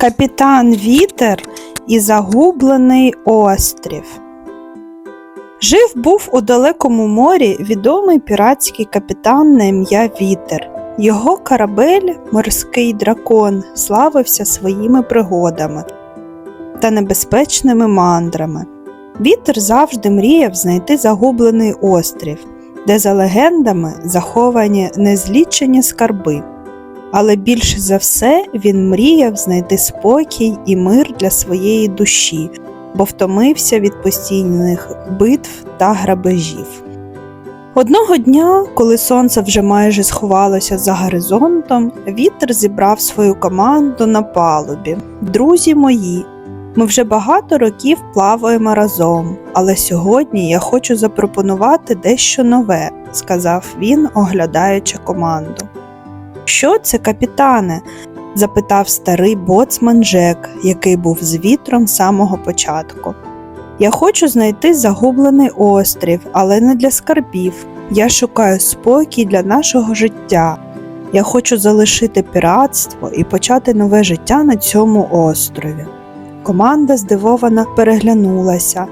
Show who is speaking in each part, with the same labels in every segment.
Speaker 1: Капітан Вітер і загублений острів. Жив був у далекому морі відомий піратський капітан на ім'я Вітер. Його корабель, морський дракон, славився своїми пригодами та небезпечними мандрами. Вітер завжди мріяв знайти загублений острів, де за легендами заховані незлічені скарби. Але більше за все він мріяв знайти спокій і мир для своєї душі, бо втомився від постійних битв та грабежів. Одного дня, коли сонце вже майже сховалося за горизонтом, вітер зібрав свою команду на палубі. Друзі мої, ми вже багато років плаваємо разом, але сьогодні я хочу запропонувати дещо нове, сказав він, оглядаючи команду. Що це, капітане? запитав старий боцман Джек, який був з вітром з самого початку. Я хочу знайти загублений острів, але не для скарбів. Я шукаю спокій для нашого життя. Я хочу залишити піратство і почати нове життя на цьому острові. Команда здивовано переглянулася,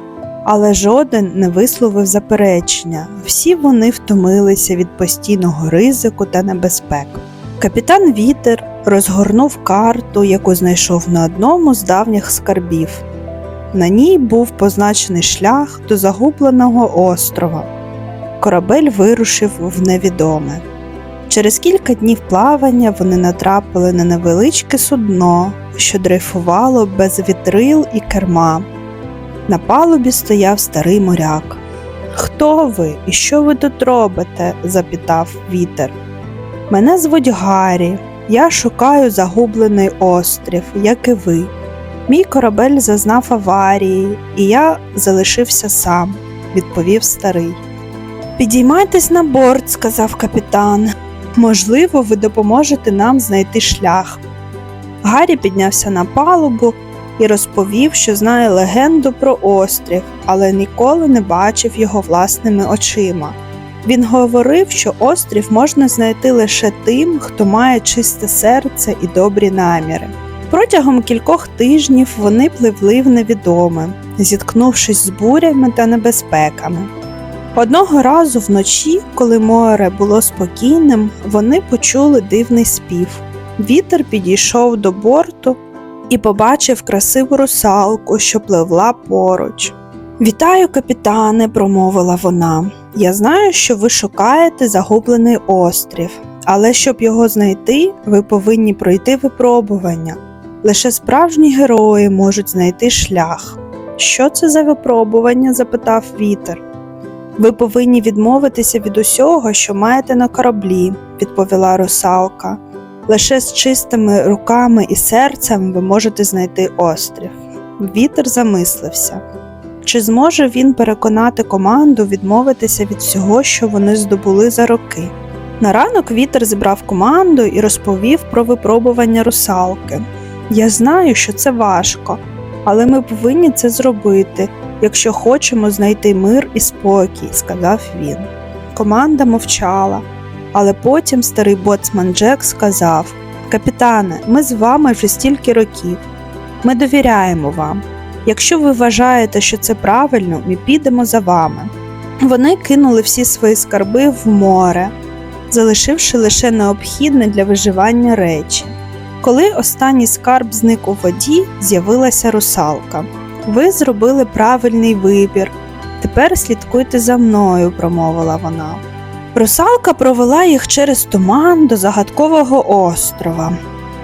Speaker 1: але жоден не висловив заперечення. Всі вони втомилися від постійного ризику та небезпек. Капітан Вітер розгорнув карту, яку знайшов на одному з давніх скарбів. На ній був позначений шлях до загубленого острова. Корабель вирушив в невідоме. Через кілька днів плавання вони натрапили на невеличке судно, що дрейфувало без вітрил і керма. На палубі стояв старий моряк. Хто ви і що ви тут робите? запитав вітер. Мене звуть Гаррі. Я шукаю загублений острів, як і ви. Мій корабель зазнав аварії, і я залишився сам, відповів старий. Підіймайтесь на борт, сказав капітан. Можливо, ви допоможете нам знайти шлях. Гаррі піднявся на палубу і розповів, що знає легенду про острів, але ніколи не бачив його власними очима. Він говорив, що острів можна знайти лише тим, хто має чисте серце і добрі наміри. Протягом кількох тижнів вони пливли в невідоме, зіткнувшись з бурями та небезпеками. Одного разу вночі, коли море було спокійним, вони почули дивний спів. Вітер підійшов до борту і побачив красиву русалку, що пливла поруч. Вітаю, капітане, промовила вона. Я знаю, що ви шукаєте загублений острів, але щоб його знайти, ви повинні пройти випробування. Лише справжні герої можуть знайти шлях. Що це за випробування? запитав вітер. Ви повинні відмовитися від усього, що маєте на кораблі, відповіла русалка. Лише з чистими руками і серцем ви можете знайти острів. Вітер замислився. Чи зможе він переконати команду відмовитися від всього, що вони здобули за роки? На ранок вітер зібрав команду і розповів про випробування русалки. Я знаю, що це важко, але ми повинні це зробити, якщо хочемо знайти мир і спокій, сказав він. Команда мовчала, але потім старий боцман Джек сказав: Капітане, ми з вами вже стільки років. Ми довіряємо вам. Якщо ви вважаєте, що це правильно, ми підемо за вами. Вони кинули всі свої скарби в море, залишивши лише необхідне для виживання речі. Коли останній скарб зник у воді, з'явилася русалка. Ви зробили правильний вибір. Тепер слідкуйте за мною, промовила вона. Русалка провела їх через туман до загадкового острова.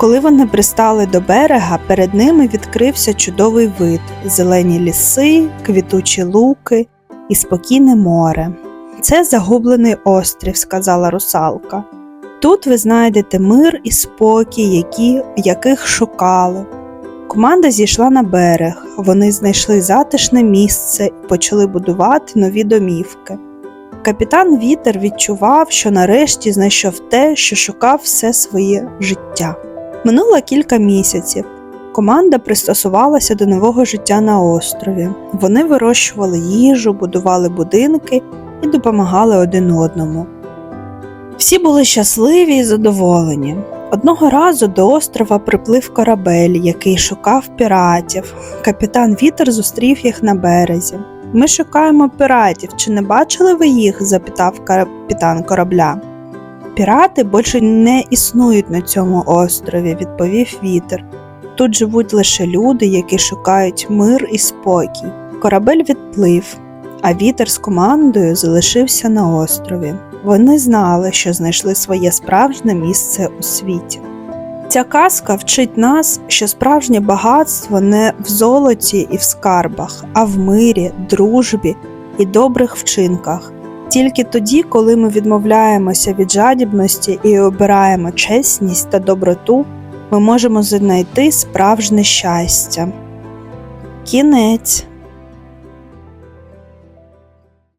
Speaker 1: Коли вони пристали до берега, перед ними відкрився чудовий вид зелені ліси, квітучі луки і спокійне море. Це загублений острів, сказала русалка. Тут ви знайдете мир і спокій, які, яких шукали. Команда зійшла на берег, вони знайшли затишне місце і почали будувати нові домівки. Капітан Вітер відчував, що нарешті знайшов те, що шукав все своє життя. Минуло кілька місяців. Команда пристосувалася до нового життя на острові. Вони вирощували їжу, будували будинки і допомагали один одному. Всі були щасливі і задоволені. Одного разу до острова приплив корабель, який шукав піратів. Капітан Вітер зустрів їх на березі. Ми шукаємо піратів. Чи не бачили ви їх? запитав капітан корабля. Пірати більше не існують на цьому острові, відповів вітер. Тут живуть лише люди, які шукають мир і спокій. Корабель відплив, а вітер з командою залишився на острові. Вони знали, що знайшли своє справжнє місце у світі. Ця казка вчить нас, що справжнє багатство не в золоті і в скарбах, а в мирі, дружбі і добрих вчинках. Тільки тоді, коли ми відмовляємося від жадібності і обираємо чесність та доброту, ми можемо знайти справжнє щастя. Кінець.